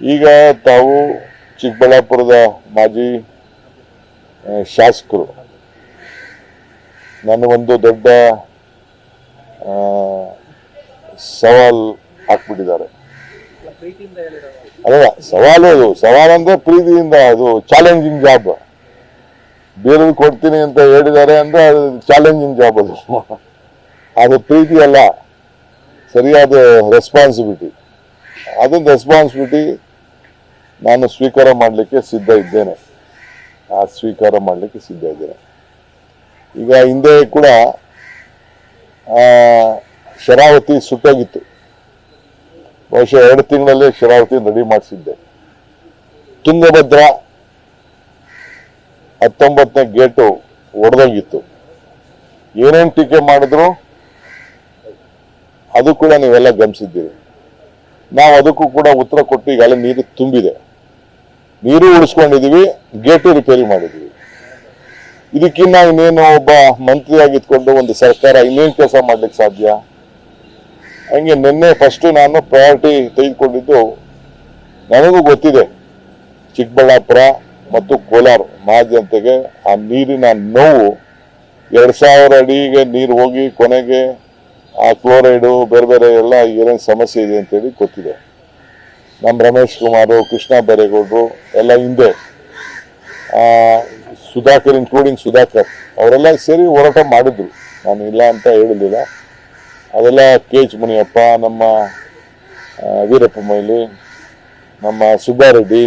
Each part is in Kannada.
ಈಗ ತಾವು ಚಿಕ್ಕಬಳ್ಳಾಪುರದ ಮಾಜಿ ಶಾಸಕರು. ನನ್ನ ಒಂದು ದೊಡ್ಡ ಸವಾಲ್ ಹಾಕ್ಬಿಟ್ಟಿದ್ದಾರೆ. ಅಲ್ಲ ಸವಾಲು ಅದು. ಸವಾಲ್ ಅಂದ್ರೆ ಪ್ರೀತಿಯಿಂದ ಅದು ಚಾಲೆಂಜಿಂಗ್ ಜಾಬ್ ಬೇರೆ ಕೊಡ್ತೀನಿ ಅಂತ ಹೇಳಿದ್ದಾರೆ ಅಂದ್ರೆ ಅದು ಚಾಲೆಂಜಿಂಗ್ ಜಾಬ್ ಅದು. ಅದು ಪ್ರೀತಿ ಅಲ್ಲ. ಸರಿಯಾದ ರೆಸ್ಪಾನ್ಸಿಬಿಲಿಟಿ ಅದೊಂದು ರೆಸ್ಪಾನ್ಸಿಬಿಲಿಟಿ ನಾನು ಸ್ವೀಕಾರ ಮಾಡಲಿಕ್ಕೆ ಸಿದ್ಧ ಇದ್ದೇನೆ. ಆ ಸ್ವೀಕಾರ ಮಾಡಲಿಕ್ಕೆ ಸಿದ್ಧ ಇದ್ದೇನೆ. ಈಗ ಹಿಂದೆ ಕೂಡ ಶರಾವತಿ ಸುಟ್ಟೋಗಿತ್ತು. ಬಹುಶಃ ಎರಡು ತಿಂಗಳಲ್ಲಿ ಶರಾವತಿ ರೆಡಿ ಮಾಡಿಸಿದ್ದೆ. ತುಂಗಭದ್ರ ಹತ್ತೊಂಬತ್ತನೇ ಗೇಟು ಒಡೆದೋಗಿತ್ತು. ಏನೇನು ಟೀಕೆ ಮಾಡಿದ್ರು? ಅದು ಕೂಡ ನೀವೆಲ್ಲ ಗಮನಿಸಿದ್ದೀರಿ. ನಾವು ಅದಕ್ಕೂ ಕೂಡ ಉತ್ತರ ಕೊಟ್ಟು ಈಗಾಗಲೇ ನೀರು ತುಂಬಿದೆ. ನೀರು ಉಳಿಸ್ಕೊಂಡಿದೀವಿ, ಗೇಟು ರಿಪೇರಿ ಮಾಡಿದೀವಿ. ಇದಕ್ಕಿನ್ನ ಇನ್ನೇನು ಒಬ್ಬ ಮಂತ್ರಿಯಾಗಿ ಇದ್ಕೊಂಡು ಒಂದು ಸರ್ಕಾರ ಇನ್ನೇನು ಕೆಲಸ ಮಾಡ್ಲಿಕ್ಕೆ ಸಾಧ್ಯ? ಹಂಗೆ ನಿನ್ನೆ ಫಸ್ಟ್ ನಾನು ಪ್ರಯಾರಿಟಿ ತೆಗೆದುಕೊಂಡಿದ್ದು ನನಗೂ ಗೊತ್ತಿದೆ, ಚಿಕ್ಕಬಳ್ಳಾಪುರ ಮತ್ತು ಕೋಲಾರ ಮಹಾಜನತೆಗೆ ಆ ನೀರಿನ ನೋವು ಎರಡು ಸಾವಿರ ಅಡಿಗೆ ನೀರು ಹೋಗಿ ಕೊನೆಗೆ ಆ ಕ್ಲೋರೈಡು, ಬೇರೆ ಬೇರೆ ಎಲ್ಲ ಏನೇನು ಸಮಸ್ಯೆ ಇದೆ ಅಂತೇಳಿ ಗೊತ್ತಿದೆ. ನಮ್ಮ ರಮೇಶ್ ಕುಮಾರು, ಕೃಷ್ಣ ಬೈರೇಗೌಡರು ಎಲ್ಲ ಹಿಂದೆ ಸುಧಾಕರ್ ಇನ್ಕ್ಲೂಡಿಂಗ್ ಸುಧಾಕರ್, ಅವರೆಲ್ಲ ಸೇರಿ ಹೋರಾಟ ಮಾಡಿದ್ರು. ನಾನು ಇಲ್ಲ ಅಂತ ಹೇಳಲಿಲ್ಲ ಅದೆಲ್ಲ ಕೆ ಎಚ್ ಮುನಿಯಪ್ಪ, ನಮ್ಮ ವೀರಪ್ಪ ಮೊಯ್ಲಿ, ನಮ್ಮ ಸುಬ್ಬಾರೆಡ್ಡಿ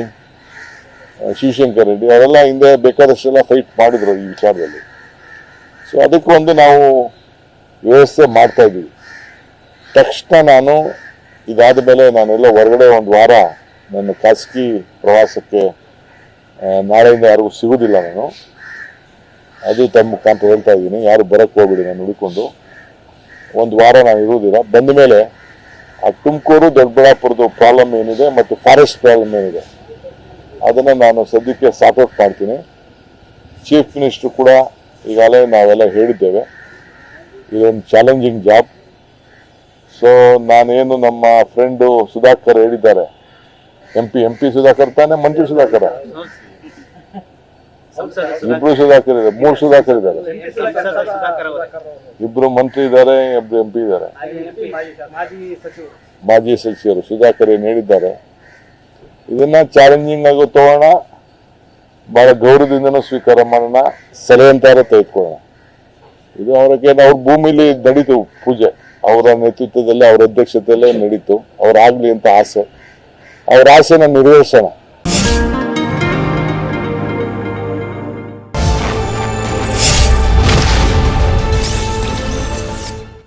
ಶಿವಶಂಕರ್ ರೆಡ್ಡಿ, ಅವರೆಲ್ಲ ಹಿಂದೆ ಬೇಕಾದಷ್ಟೆಲ್ಲ ಫೈಟ್ ಮಾಡಿದ್ರು ಈ ವಿಚಾರದಲ್ಲಿ. ಸೊ ಅದಕ್ಕೂ ಒಂದು ನಾವು ವ್ಯವಸ್ಥೆ ಮಾಡ್ತಾ ಇದ್ದೀವಿ ತಕ್ಷಣ ನಾನು ಇದಾದ ಮೇಲೆ ನಾನೆಲ್ಲ ಹೊರಗಡೆ ಒಂದು ವಾರ ನನ್ನ ಖಾಸಗಿ ಪ್ರವಾಸಕ್ಕೆ ನಾಳೆಯಿಂದ ಯಾರಿಗೂ ಸಿಗೋದಿಲ್ಲ ನಾನು. ಅದು ತಮ್ಮ ಮುಖಾಂತರ ಹೇಳ್ತಾ ಇದ್ದೀನಿ. ಯಾರು ಬರಕ್ಕೆ ಹೋಗ್ಬಿಡಿ, ನಾನು ಹುಡುಕೊಂಡು. ಒಂದು ವಾರ ನಾನು ಇರುವುದಿಲ್ಲ. ಬಂದ ಮೇಲೆ ಆ ತುಮಕೂರು ದೊಡ್ಡಬಳ್ಳಾಪುರದ ಪ್ರಾಬ್ಲಮ್ ಏನಿದೆ ಮತ್ತು ಫಾರೆಸ್ಟ್ ಪ್ರಾಬ್ಲಮ್ ಏನಿದೆ, ಅದನ್ನು ನಾನು ಸದ್ಯಕ್ಕೆ ಔಟ್ ಮಾಡ್ತೀನಿ. ಚೀಫ್ ಮಿನಿಸ್ಟ್ರು ಕೂಡ ಈಗಾಗಲೇ ನಾವೆಲ್ಲ ಹೇಳಿದ್ದೇವೆ. ಇದೊಂದು ಚಾಲೆಂಜಿಂಗ್ ಜಾಬ್ ಸೊ ನಾನೇನು ನಮ್ಮ ಫ್ರೆಂಡು ಸುಧಾಕರ್ ಹೇಳಿದ್ದಾರೆ. M P M P Sudhakar ತಾನೆ, ಮಂಜು ಸುಧಾಕರ? ಇಬ್ರು ಸುಧಾಕರ್ ಇದ್ದಾರೆ, ಮೂರು ಸುಧಾಕರ್ ಇದ್ದಾರೆ. ಇಬ್ರು ಮಂತ್ರಿ ಇದ್ದಾರೆ, ಇಬ್ರು ಎಂ ಪಿ ಇದ್ದಾರೆ. ಮಾಜಿ ಸಚಿವರು ಸುಧಾಕರ್ ಏನು ಹೇಳಿದ್ದಾರೆ? ಇದನ್ನ ಚಾಲೆಂಜಿಂಗ್ ಆಗೋ ತಗೋಣ, ಬಹಳ ಗೌರವದಿಂದನೂ ಸ್ವೀಕಾರ ಮಾಡೋಣ ಸಲಹೆಂತಾರ ತೆಗೆದುಕೊಳ್ಳೋಣ. ಇದು ಅವ್ರಿಗೆ ಅವ್ರ ಭೂಮಿಲಿ ನಡೀತು ಪೂಜೆ. ಅವರ ನೇತೃತ್ವದಲ್ಲಿ, ಅವರ ಅಧ್ಯಕ್ಷತೆಯಲ್ಲೇ ನಡೀತು. ಅವ್ರಾಗ್ಲಿ ಅಂತ ಆಸೆ. ಅವ್ರ ಆಸೆನ ನೆರವೇರಿಸೋಣ.